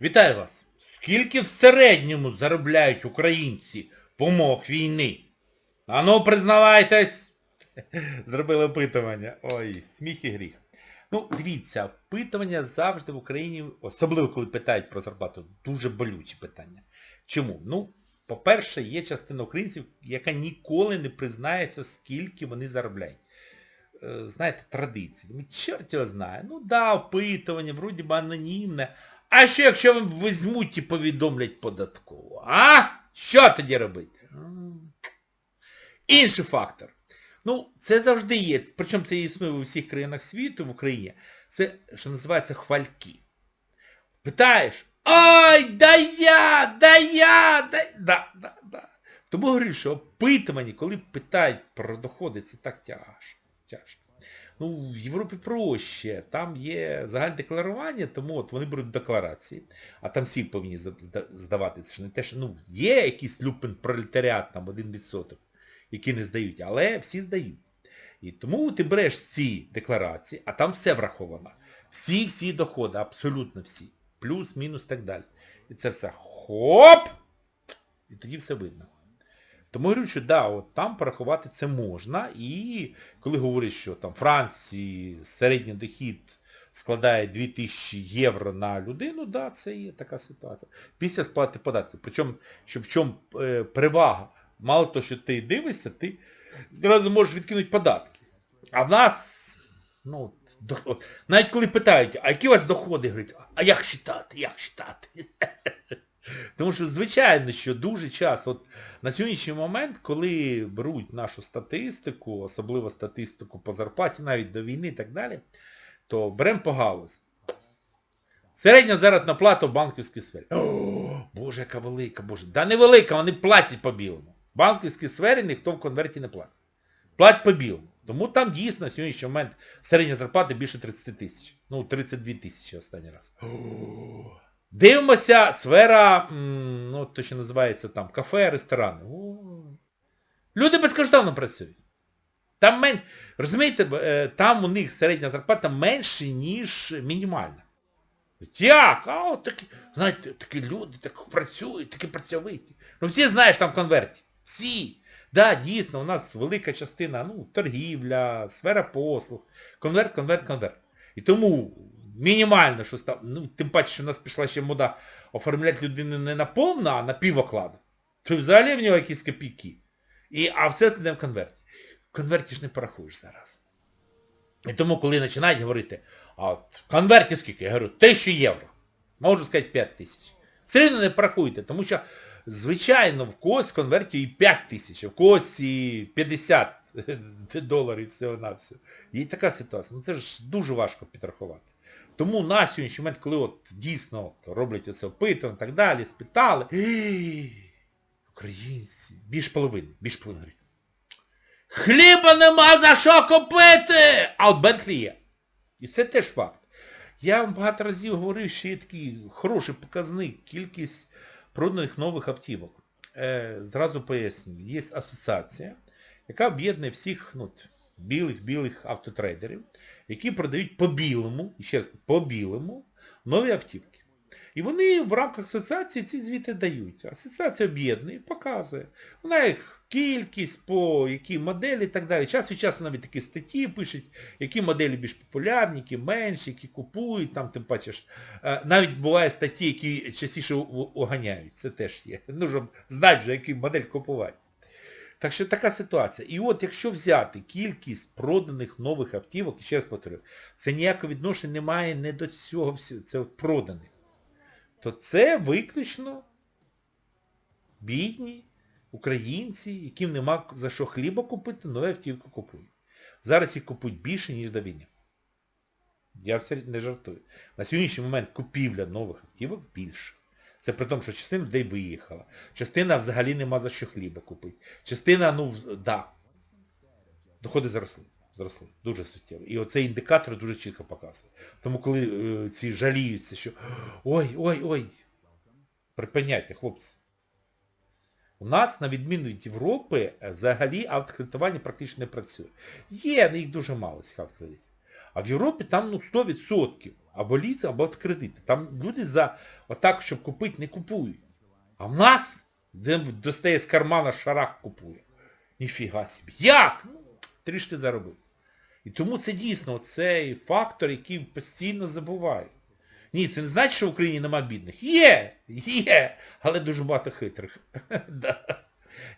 Вітаю вас! Скільки в середньому заробляють українці умовах війни? Ану, признавайтесь! Зробили опитування. Ой, сміх і гріх. Ну, дивіться, опитування завжди в Україні, особливо коли питають про зарплату, дуже болючі питання. Чому? Ну, по-перше, є частина українців, яка ніколи не признається, скільки вони заробляють. Е, Знаєте, традиції. Ну, чорт його знає. Ну да, опитування, вроді би анонімне. А що, якщо вам візьмуть і повідомлять податково? А? Що тоді робити? Інший фактор. Ну, це завжди є. Причому це існує у всіх країнах світу, в Україні. Це, що називається, хвальки. Питаєш, ой, да я, да я, да, да, да, да. Тому говорю, що опитування, коли питають про доходи, це так тяжко. тяжко. Ну, в Європі проще. Там є загальне декларування, тому от вони беруть декларації, а там всі повинні зда- здавати. Це ж не те, що ну, є якийсь люпен пролетаріат, там 1%, які не здають, але всі здають. І тому ти береш ці декларації, а там все враховано. Всі-всі доходи, абсолютно всі. Плюс, мінус, так далі. І це все хоп! І тоді все видно. Тому говорю, що да, от там порахувати це можна. І коли говорять, що там Франції середній дохід складає 2000 євро на людину, да, це є така ситуація. Після сплати податків. Причому, що в чому е, перевага? Мало того, що ти дивишся, ти зразу можеш відкинути податки. А в нас, ну, от, до- навіть коли питають, а які у вас доходи, говорять, а як считати, як считати? Тому що, звичайно, що дуже часто, от на сьогоднішній момент, коли беруть нашу статистику, особливо статистику по зарплаті, навіть до війни і так далі, то беремо по галузі. Середня заробітна плата в банківській сфері. О, Боже, яка велика, Боже. Да не велика, вони платять по білому. В банківській сфері ніхто в конверті не платить. Платять по білому. Тому там дійсно на сьогоднішній момент середня зарплата більше 30 тисяч. Ну, 32 тисячі останній раз. О, Дивимося, сфера, ну, то, що називається там, кафе, ресторани. Люди безкоштовно працюють. Там мен... Розумієте, е, там у них середня зарплата менше, ніж мінімальна. Як? А от такі, знаєте, такі люди так працюють, такі працьовиті. Ну всі знаєш там конверті. Всі. Да, дійсно, у нас велика частина, ну, торгівля, сфера послуг, конверт, конверт, конверт. І тому мінімально, що став, ну, тим паче, що в нас пішла ще мода оформляти людину не на повну, а на півокладу. То взагалі в нього якісь копійки. І, а все це не в конверті. В конверті ж не порахуєш зараз. І тому, коли починають говорити, а от в конверті скільки? Я говорю, 1000 євро. Можу сказати 5 тисяч. Все рівно не порахуйте, тому що, звичайно, в когось в конверті і 5 тисяч, в когось і 50 доларів всього на все. І така ситуація. Ну це ж дуже важко підрахувати. Тому на сьогоднішній момент, коли от дійсно от, роблять оце опитування і так далі, спитали, українці, більш половини, більш половини говорять, Хліба нема за що купити! А от Бентлі є. І це теж факт. Я вам багато разів говорив, що є такий хороший показник, кількість проданих нових автівок. Е, зразу поясню, є асоціація, яка об'єднує всіх ну, білих-білих автотрейдерів, які продають по білому, і ще раз, по білому, нові автівки. І вони в рамках асоціації ці звіти дають. Асоціація об'єднує, показує. Вона їх кількість, по які моделі і так далі. Час від часу навіть такі статті пишуть, які моделі більш популярні, які менші, які купують, там тим паче е, Навіть буває статті, які частіше оганяють. Це теж є. Ну, щоб знати вже, який модель купувати. Так що така ситуація. І от якщо взяти кількість проданих нових автівок, і ще раз повторю, це ніякого відношення немає не до цього всього, це проданих то це виключно бідні українці, яким нема за що хліба купити, нові автівки купують. Зараз їх купують більше, ніж до війни. Я все не жартую. На сьогоднішній момент купівля нових автівок більше. Це при тому, що частина людей виїхала. Частина взагалі нема за що хліба купити. Частина, ну, да. Доходи зросли. Зросли. Дуже суттєво. І оцей індикатор дуже чітко показує. Тому коли е, ці жаліються, що ой, ой, ой, припиняйте, хлопці. У нас, на відміну від Європи, е, взагалі автокредитування практично не працює. Є, але їх дуже мало цих автокредитів. А в Європі там ну, 100%. Або лізинг, або от кредити. Там люди за отак, щоб купити, не купують. А в нас, де достає з кармана шарак купує. Ніфіга собі. Як? Ну, трішки заробив. І тому це дійсно цей фактор, який постійно забувають. Ні, це не значить, що в Україні нема бідних. Є, є, але дуже багато хитрих. Да.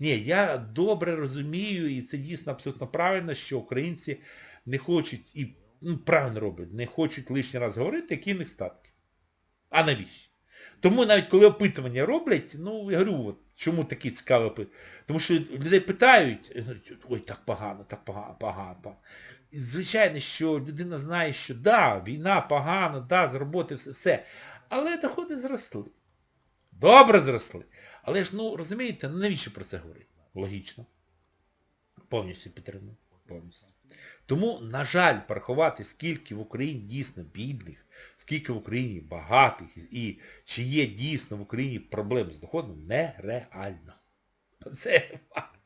Ні, я добре розумію, і це дійсно абсолютно правильно, що українці не хочуть, і ну, правильно роблять, не хочуть лишній раз говорити, які в них статки. А навіщо? Тому навіть коли опитування роблять, ну, я говорю, от, чому такі цікаві опитування? Тому що людей питають, ой, так погано, так погано, погано, погано. І звичайно, що людина знає, що да, війна погано, да, з роботи все, все. Але доходи зросли. Добре зросли. Але ж, ну, розумієте, навіщо про це говорити? Логічно. Повністю підтримую. Повністю. Тому, на жаль, порахувати, скільки в Україні дійсно бідних, скільки в Україні багатих, і чи є дійсно в Україні проблем з доходом, нереально. Це факт.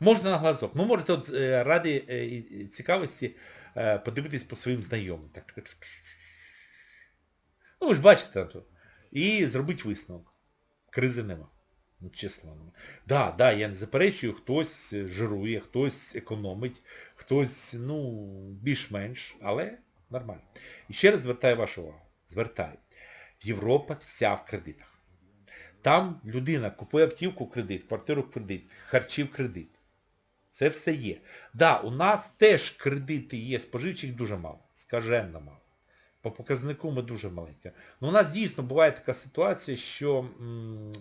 Можна на глазок. Ну, можете от, е, ради е, цікавості е, подивитись по своїм знайомим. Так, ну, ви ж бачите, і зробити висновок. Кризи нема. Ну, чесно. Да, да, я не заперечую, хтось е, жирує, хтось економить, хтось, ну, більш-менш, але нормально. І ще раз звертаю вашу увагу. Звертаю. Європа вся в кредитах. Там людина купує автівку в кредит, квартиру в кредит, харчі в кредит. Це все є. Да, у нас теж кредити є, споживчих дуже мало. Скаженно мало. По показнику ми дуже маленькі. Ну у нас дійсно буває така ситуація, що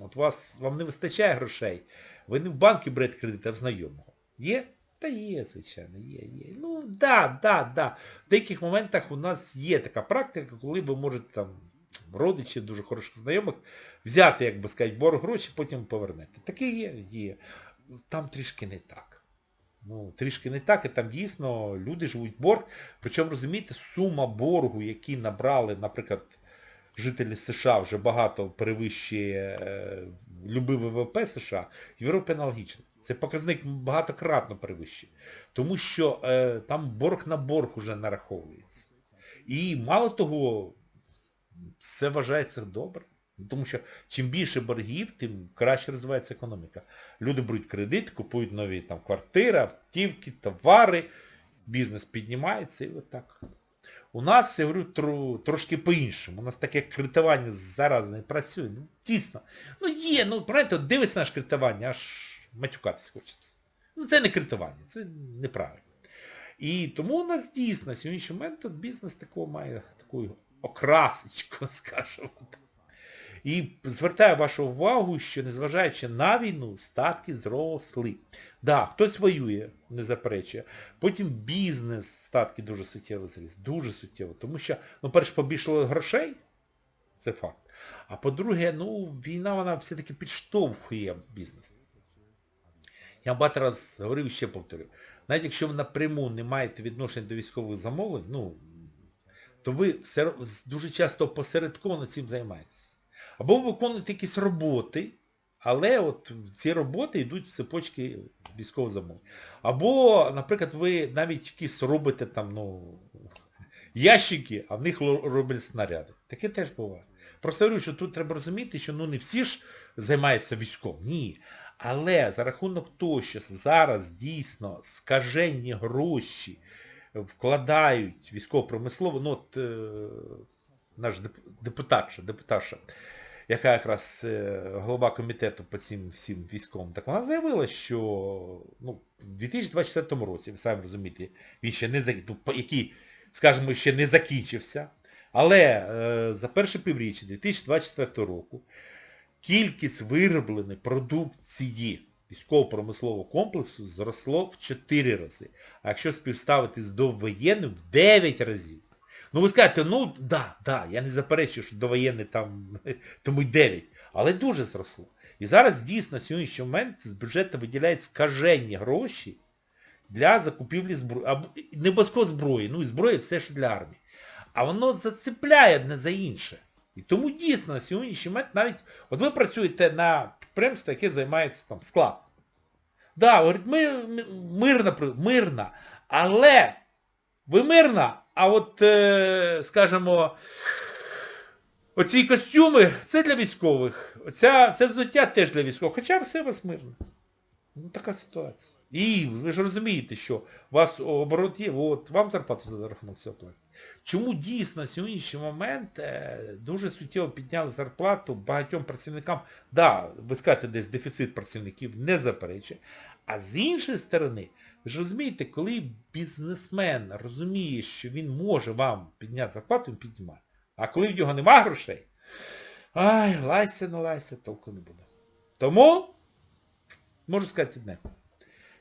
от вас, вам не вистачає грошей, ви не в банки берете кредит, а в знайомого. Є? Та є, звичайно, є, є. Ну, да, да, да. В деяких моментах у нас є така практика, коли ви можете там родичів, дуже хороших знайомих, взяти, як би сказати, борг гроші, потім повернете. Таке є, є. Там трішки не так. Ну, трішки не так, і там дійсно люди живуть борг. Причому, розумієте, сума боргу, який набрали, наприклад, жителі США вже багато перевищує е, любий ВВП США, в Європі аналогічно. Це показник багатократно перевищує. Тому що е, там борг на борг уже нараховується. І мало того, це вважається добре. Тому що чим більше боргів, тим краще розвивається економіка. Люди беруть кредит, купують нові там квартири, автівки, товари, бізнес піднімається і отак. У нас, я говорю, тро, трошки по-іншому. У нас таке кредитування зараз не працює. Ну, дійсно. Ну є, ну, от дивишся наше кредитування, аж матюкатись хочеться. Ну це не кредитування, це неправильно. І тому у нас дійсно сьогоднішній момент от бізнес такого має таку окрасочку, скажімо так. І звертаю вашу увагу, що незважаючи на війну, статки зросли. Да, хтось воює, не заперечує. Потім бізнес статки дуже суттєво зріс. Дуже суттєво. Тому що, ну, перше, побільшало грошей, це факт. А по-друге, ну, війна, вона все-таки підштовхує бізнес. Я багато раз говорив ще повторю. Навіть якщо ви напряму не маєте відношення до військових замовлень, ну, то ви все, дуже часто посередковано цим займаєтесь. Або ви виконуєте якісь роботи, але от ці роботи йдуть в цепочки військового замовлення. Або, наприклад, ви навіть якісь робите там, ну, ящики, а в них роблять снаряди. Таке теж буває. Просто говорю, що тут треба розуміти, що ну не всі ж займаються військом. Ні. Але за рахунок того, що зараз дійсно скажені гроші вкладають військово-промислово, ну от е, наш депутатша, депутатша, яка якраз е, голова комітету по цим всім військовим, так вона заявила, що ну, в 2024 році, ви самі розумієте, він ще не ну, який, скажімо, ще не закінчився, але е, за перше півріччя 2024 року кількість виробленої продукції військово-промислового комплексу зросло в 4 рази. А якщо співставити з довоєнним, в 9 разів. Ну ви скажете, ну да, да, я не заперечую, що довоєнний там, тому й 9, але дуже зросло. І зараз дійсно на сьогоднішній момент з бюджету виділяють скажені гроші для закупівлі зброї, або не обов'язково зброї, ну і зброя все, що для армії. А воно зацепляє одне за інше. І тому дійсно на сьогоднішній момент навіть, от ви працюєте на підприємство, яке займається там склад. Да, говорить, ми мирна, мирна, але ви мирна, А от, е, скажімо, оці костюми, це для військових. Оця, це взуття теж для військових. Хоча все вас мирно. Ну така ситуація. І ви ж розумієте, що у вас оборот є, от вам зарплату за рахунок цього платять. Чому дійсно на сьогоднішній момент е, дуже суттєво підняли зарплату багатьом працівникам? Да, ви скажете, десь дефіцит працівників не заперечує. А з іншої сторони, ви ж розумієте, коли бізнесмен розуміє, що він може вам підняти зарплату, він піднімає. А коли в нього нема грошей, ай, лайся, не лайся, толку не буде. Тому, можу сказати одне.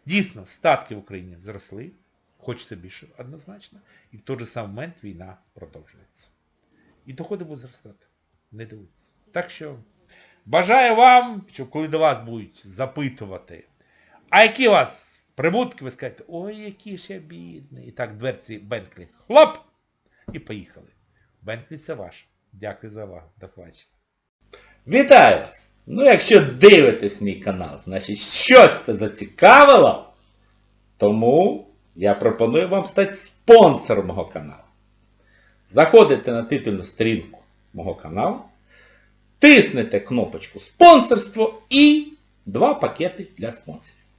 Дійсно, статки в Україні зросли, хочеться більше однозначно, і в той же самий момент війна продовжується. І доходи будуть зростати. Не дивуйтесь. Так що бажаю вам, щоб коли до вас будуть запитувати, а які у вас прибутки, ви скажете, ой, який ж я бідний. І так дверці Бенклі. Хлоп! І поїхали. Бенклі це ваш. Дякую за увагу. До побачення. Вітаю вас! Ну якщо дивитесь мій канал, значить щось це зацікавило, тому я пропоную вам стати спонсором мого каналу. Заходите на титульну сторінку мого каналу, тиснете кнопочку спонсорство і два пакети для спонсорів.